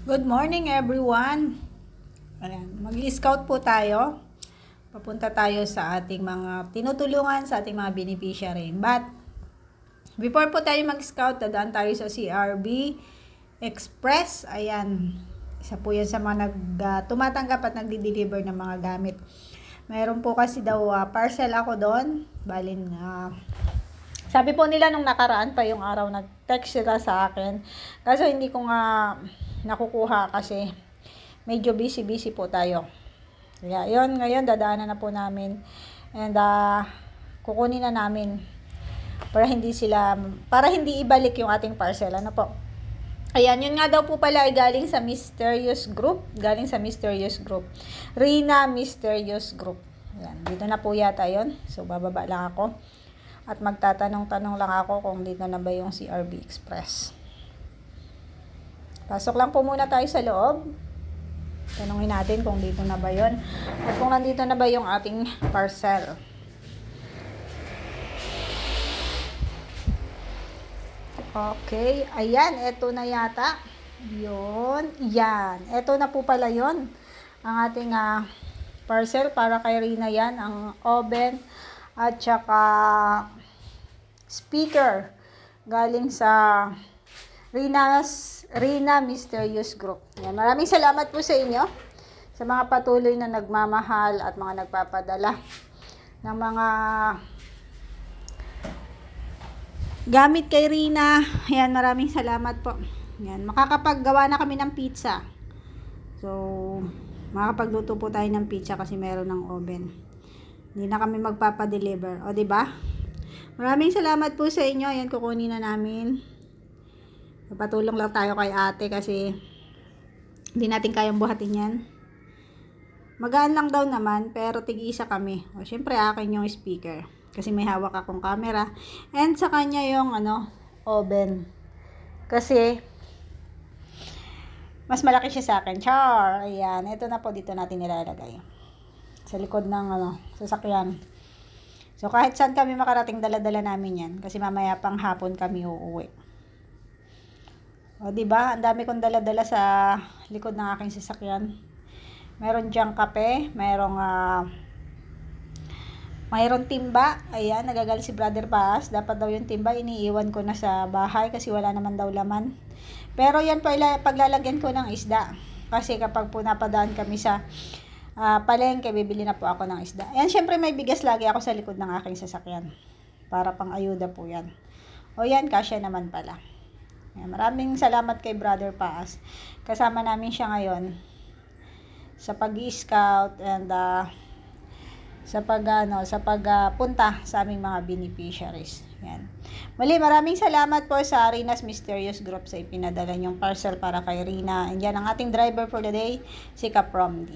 Good morning everyone. Ayan, mag-scout po tayo. Papunta tayo sa ating mga tinutulungan sa ating mga beneficiary. But before po tayo mag-scout, dadaan tayo sa CRB Express. Ayan, isa po yan sa mga nag, ah, tumatanggap at nagdi-deliver ng mga gamit. Meron po kasi daw ah, parcel ako doon. Balin na sabi po nila nung nakaraan pa yung araw, nag-text sila sa akin. Kaso hindi ko nga nakukuha kasi medyo busy-busy po tayo. Kaya yun, ngayon dadaanan na po namin. And uh, kukunin na namin para hindi sila, para hindi ibalik yung ating parcel. Ano po? Ayan, yun nga daw po pala ay galing sa Mysterious Group. Galing sa Mysterious Group. Rina Mysterious Group. Ayan, dito na po yata yun. So, bababa lang ako. At magtatanong-tanong lang ako kung dito na ba yung CRB Express. Pasok lang po muna tayo sa loob. Tanungin natin kung dito na ba yon At kung nandito na ba yung ating parcel. Okay. Ayan, eto na yata. Yon. Yan. Eto na po pala yon Ang ating ah, parcel para kay Rina yan. Ang oven at saka speaker galing sa Rina's Rina Mysterious Group. Yan. Maraming salamat po sa inyo sa mga patuloy na nagmamahal at mga nagpapadala ng mga gamit kay Rina. Yan, maraming salamat po. Yan, makakapaggawa na kami ng pizza. So, makakapagluto po tayo ng pizza kasi meron ng oven. Hindi na kami magpapa-deliver. O, di ba? Maraming salamat po sa inyo. Ayan, kukunin na namin. Patulong lang tayo kay ate kasi hindi natin kayang buhatin yan. Magaan lang daw naman, pero tig-isa kami. O, syempre, akin yung speaker. Kasi may hawak akong camera. And sa kanya yung, ano, oven. Kasi, mas malaki siya sa akin. Char! Ayan. Ito na po dito natin nilalagay. Sa likod ng, ano, sasakyan. So, kahit saan kami makarating, dala-dala namin yan. Kasi mamaya pang hapon kami uuwi. O, di ba? Ang dami kong dala-dala sa likod ng aking sasakyan. Meron diyang kape, merong ah mayroon timba. Ayan, nagagal si Brother Paz. Dapat daw yung timba, iniiwan ko na sa bahay kasi wala naman daw laman. Pero yan po, ila- paglalagyan ko ng isda. Kasi kapag po napadaan kami sa ah, palengke, bibili na po ako ng isda. Ayan, syempre may bigas lagi ako sa likod ng aking sasakyan. Para pang ayuda po yan. O yan, kasya naman pala. Maraming salamat kay Brother Paas. Kasama namin siya ngayon sa pag-scout and uh, sa pag ano, sa pagpunta sa aming mga beneficiaries. Yan. Muli, maraming salamat po sa Rina's Mysterious Group sa ipinadala niyong parcel para kay Rina. And yan ang ating driver for the day, si Kaprom.